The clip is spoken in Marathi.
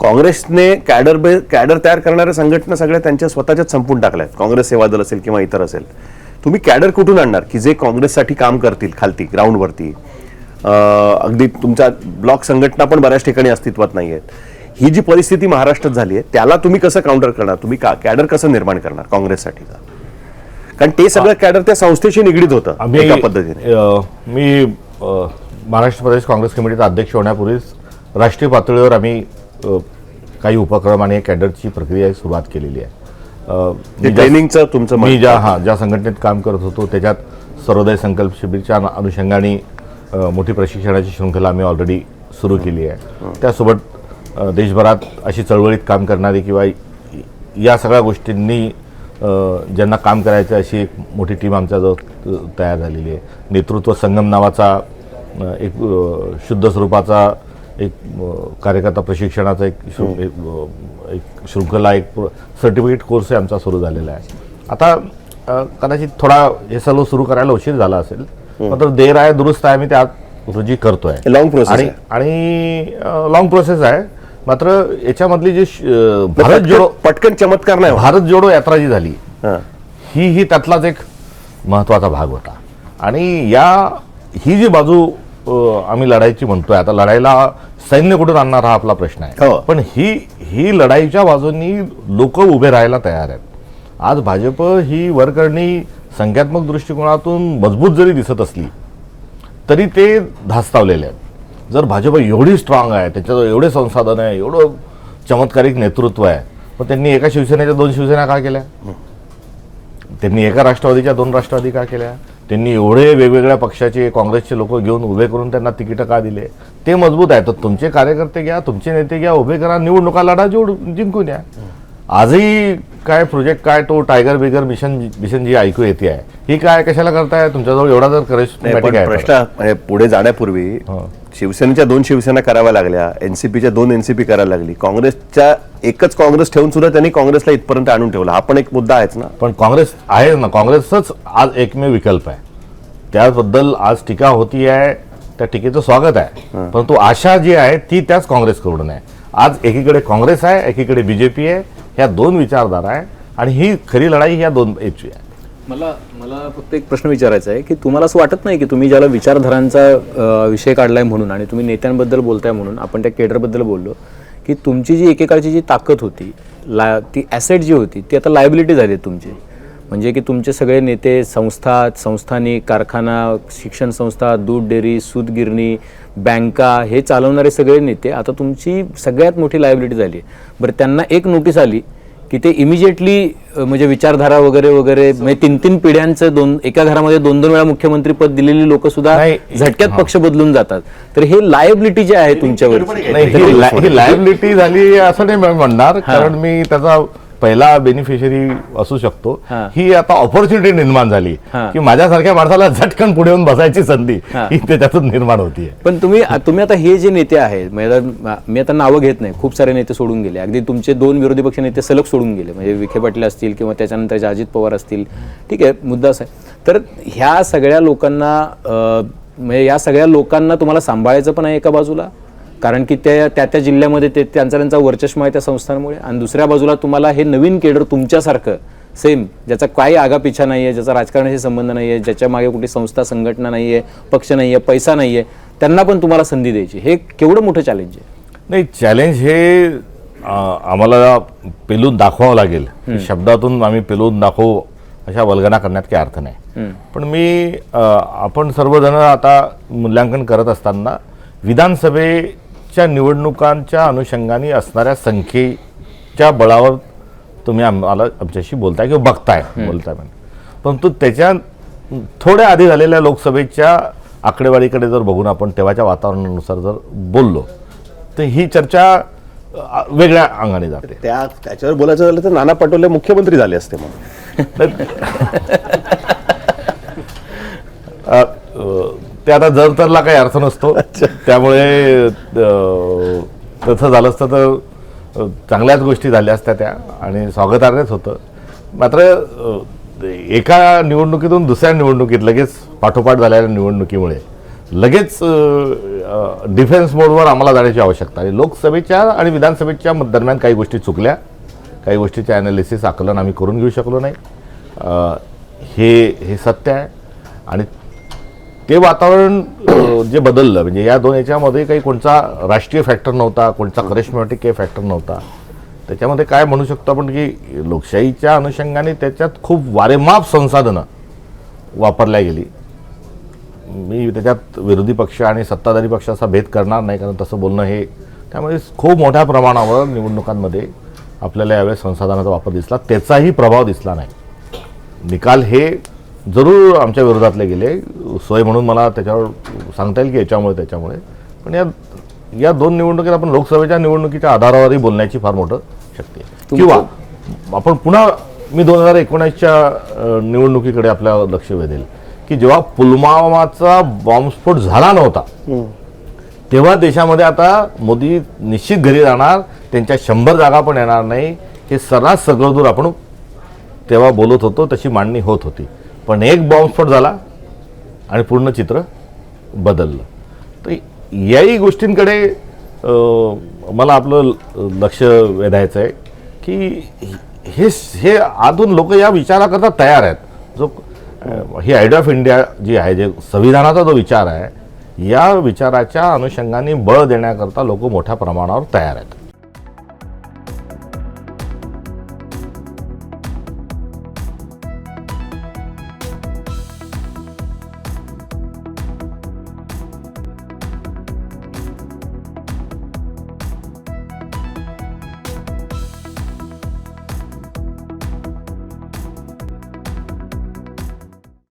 काँग्रेसने कॅडर बे कॅडर तयार करणाऱ्या संघटना सगळ्या त्यांच्या स्वतःच्याच संपून टाकल्या आहेत काँग्रेस सेवा दल असेल किंवा इतर असेल. तुम्ही कॅडर कुठून आणणार की जे काँग्रेससाठी काम करतील खालती ग्राउंडवरती? अगदी तुमच्या ब्लॉक संघटना पण बऱ्याच ठिकाणी अस्तित्वात नाही आहेत ही जी परिस्थिती महाराष्ट्रात झाली आहे त्याला तुम्ही कसं काउंटर करणार? तुम्ही का कॅडर कसं निर्माण करणार काँग्रेससाठी? कारण ते सगळं कॅडर त्या संस्थेशी निगडीत होतं आम्ही एका पद्धतीने. मी महाराष्ट्र प्रदेश काँग्रेस कमिटीचा अध्यक्ष होण्यापूर्वीच राष्ट्रीय पातळीवर आम्ही काही उपक्रम आणि कॅडरची प्रक्रिया सुरुवात केलेली आहे. ट्रेनिंगचं तुमचं मी ज्या हा ज्या संघटनेत काम करत होतो त्याच्यात सर्वोदय संकल्प शिबिरच्या अनु- अनुषंगाने मोठी प्रशिक्षणाची शृंखला आम्ही ऑलरेडी सुरू केली आहे. त्यासोबत देशभरात अशी चळवळीत काम करणारी किंवा या सगळ्या गोष्टींनी ज्यांना काम करायचं अशी एक मोठी टीम आमच्याजवळ तयार झालेली आहे. नेतृत्व संगम नावाचा एक शुद्ध स्वरूपाचा एक कार्यकर्ता प्रशिक्षणाचा एक एक, शृंखला एक सर्टिफिकेट कोर्स आमचा सुरू झालेला आहे. आता कदाचित थोडा हे सर्व सुरू करायला उशीर झाला असेल मात्र देर आहे दुरुस्त आहे मी त्या रोजी करतोय. Long process आणि लॉंग प्रोसेस आहे मात्र याच्यामधली जी भारत जोडो पटकन चमत्कार नाही होत. भारत जोडो यात्रा जी झाली. हां. ही ही त्यातलाच एक महत्त्वाचा भाग होता. आणि या ही जी बाजू आम्ही लढायची म्हणतोय. आता लढायला सैन्य कुठून आणणार हा आपला प्रश्न हो. आहे पण ही ही लढाईच्या बाजूनी लोक उभे राहायला तयार आहेत. आज भाजप ही वरकरणी संख्यात्मक दृष्टिकोनातून मजबूत जरी दिसत असली तरी ते धास्तावलेले आहेत. जर भाजप एवढी स्ट्रॉंग आहे त्याच्याजवळ एवढे संसाधन आहे एवढं चमत्कारिक नेतृत्व आहे मग त्यांनी एका शिवसेनेच्या दोन शिवसेना का केल्या? त्यांनी एका राष्ट्रवादीच्या दोन राष्ट्रवादी का केल्या? त्यांनी एवढे वेगवेगळ्या पक्षाचे काँग्रेसचे लोक घेऊन उभे करून त्यांना तिकीटं का दिले? ते मजबूत आहे तर तुमचे कार्यकर्ते घ्या तुमचे नेते घ्या उभे करा निवडणुका लढा जोड जिंकून या. आजही काय प्रोजेक्ट काय तो टायगर बिगर मिशन मिशन जी ऐकू येते आहे ही काय कशाला करताय? तुमच्याजवळ एवढा जर करेज प्रश्न पुढे जाण्यापूर्वी. शिवसेनेच्या दोन शिवसेना कराव्या लागल्या एनसीपीच्या दोन एनसीपी करायला लागली काँग्रेसच्या एकच काँग्रेस ठेवून सुद्धा त्यांनी काँग्रेसला इथपर्यंत आणून ठेवला. हा पण एक मुद्दा आहेच ना. पण काँग्रेस आहे ना काँग्रेसच आज एकमेव विकल्प आहे. त्याबद्दल आज टीका होती आहे त्या टीकेचं स्वागत आहे. परंतु आशा जी आहे ती त्याच काँग्रेसकडून आहे. आज एकीकडे काँग्रेस आहे एकीकडे बीजेपी आहे. ह्या दोन विचारधारा आहे आणि ही खरी लढाई ह्या दोन याची आहे मला मला फक्त एक प्रश्न विचारायचा आहे की तुम्हाला असं वाटत नाही की तुम्ही ज्याला विचारधारांचा विषय काढलाय म्हणून आणि तुम्ही नेत्यांबद्दल बोलताय म्हणून आपण त्या केडरबद्दल बोललो की तुमची जी एकेकाळची जी ताकद होती ला ती ॲसेट जी होती ती आता लायबिलिटी झाली आहे तुमची. म्हणजे की तुमचे सगळे नेते संस्था संस्थानिक कारखाना शिक्षण संस्था दूध डेअरी सूतगिरणी बँका हे चालवणारे सगळे नेते आता तुमची सगळ्यात मोठी लायबिलिटी झाली आहे. बरं त्यांना एक नोटीस आली की ते इमिजिएटली म्हणजे विचारधारा वगैरे वगैरे म्हणजे तीन तीन पिढ्यांचं दोन एका घरामध्ये दोन दोन वेळा मुख्यमंत्री पद दिलेली लोक सुद्धा झटक्यात पक्ष बदलून जातात. तर हे लायबिलिटी जे आहे तुमच्यावर ही लायबिलिटी झाली असं नाही मी म्हणणार. कारण मी त्याचा पहिला बेनिफिशरी असू शकतो. हा. आता ऑपॉर्च्युनिटी निर्माण झाली. की माझ्यासारख्या माणसाला झटकन पुढे येऊन बसायची संधी हा. त्याच्यातून निर्माण होतीये. पण तुम्ही तुम्ही आता हे जे नेते आहेत म्हणजे मी आता नावं घेत नाही खूप सारे नेते सोडून गेले. अगदी तुमचे दोन विरोधी पक्ष नेते सलग सोडून गेले. म्हणजे विखे पाटील असतील किंवा त्याच्यानंतरचे अजित पवार असतील. ठीक आहे मुद्दा असा आहे. तर ह्या सगळ्या लोकांना म्हणजे या सगळ्या लोकांना तुम्हाला सांभाळायचं पण आहे एका बाजूला? कारण की त्या त्या त्या जिल्ह्यामध्ये ते त्यांचा त्यांचा वर्चस्व आहे त्या संस्थांमुळे. आणि दुसऱ्या बाजूला तुम्हाला हे नवीन केडर तुमच्यासारखं सेम ज्याचा काही आगापिछा नाही आहे ज्याचा राजकारणाशी संबंध नाही आहे ज्याच्या मागे कुठली संस्था संघटना नाही आहे पक्ष नाही आहे पैसा नाही आहे त्यांना पण तुम्हाला संधी द्यायची. हे केवढं मोठं चॅलेंज आहे? नाही चॅलेंज हे आम्हाला पेलून दाखवावं लागेल. शब्दातून आम्ही पेलून दाखवू अशा वल्गना करण्यात काही अर्थ नाही. पण मी आपण सर्वजण आता मूल्यांकन करत असताना विधानसभेच्या निवडणुकांच्या अनुषंगाने असणाऱ्या संख्येच्या बळावर तुम्ही आम्हाला आमच्याशी बोलताय किंवा बघताय बोलताय म्हणजे परंतु त्याच्या थोड्या आधी झालेल्या लोकसभेच्या आकडेवारीकडे जर बघून आपण तेव्हाच्या वातावरणानुसार जर बोललो तर ही चर्चा वेगळ्या अंगाने जाते. त्या त्याच्यावर बोलायचं झालं तर नाना पटोले मुख्यमंत्री झाले असते मग ते आता जर तरला काही अर्थ नसतो. त्यामुळे तसं झालं असतं तर चांगल्याच गोष्टी झाल्या असत्या त्या आणि स्वागतार्हच होतं. मात्र एका निवडणुकीतून दुसऱ्या निवडणुकीत लगेच पाठोपाठ झालेल्या निवडणुकीमुळे लगेच डिफेन्स मोडवर आम्हाला जाण्याची आवश्यकता आहे. लोकसभेच्या आणि विधानसभेच्या दरम्यान काही गोष्टी चुकल्या. काही गोष्टीचे ॲनालिसिस आकलन आम्ही करून घेऊ शकलो नाही. हे हे सत्य आहे. आणि ते वातावरण जे बदललं म्हणजे या दोन याच्यामध्ये काही कोणता राष्ट्रीय फॅक्टर नव्हता कोणता करिश्मॅटिक काही फॅक्टर नव्हता. त्याच्यामध्ये काय म्हणू शकतो आपण की लोकशाहीच्या अनुषंगाने त्याच्यात खूप वारेमाप संसाधनं वापरल्या गेली. मी त्याच्यात विरोधी पक्ष आणि सत्ताधारी पक्षाचा भेद करणार नाही कारण तसं बोलणं हे त्यामुळे खूप मोठ्या प्रमाणावर निवडणुकांमध्ये आपल्याला यावेळेस संसाधनाचा वापर दिसला. त्याचाही प्रभाव दिसला नाही. निकाल हे जरूर आमच्या विरोधातले गेले. सोय म्हणून मला त्याच्यावर सांगता येईल की याच्यामुळे त्याच्यामुळे. पण या या दोन निवडणुकीत आपण लोकसभेच्या निवडणुकीच्या आधारावरही बोलण्याची फार मोठं शक्ती आहे. किंवा आपण पुन्हा मी दोन हजार एकोणीसच्या निवडणुकीकडे आपल्या लक्ष वेधेल की जेव्हा पुलवामाचा बॉम्बस्फोट झाला नव्हता तेव्हा देशामध्ये आता मोदी निश्चित घरी जाणार त्यांच्या शंभर जागा पण येणार नाही हे सर्रास सगळं दूर आपण तेव्हा बोलत होतो तशी मांडणी होत होती. पण एक बॉम्बस्फोट झाला आणि पूर्ण चित्र बदललं. तर याही गोष्टींकडे मला आपलं ल- लक्ष वेधायचं आहे की हे हे आतून लोक या विचाराकरता तयार आहेत. जो ही आयडिया ऑफ इंडिया जी आहे जे संविधानाचा जो विचार आहे या विचाराच्या अनुषंगाने बळ देण्याकरता लोक मोठ्या प्रमाणावर तयार आहेत.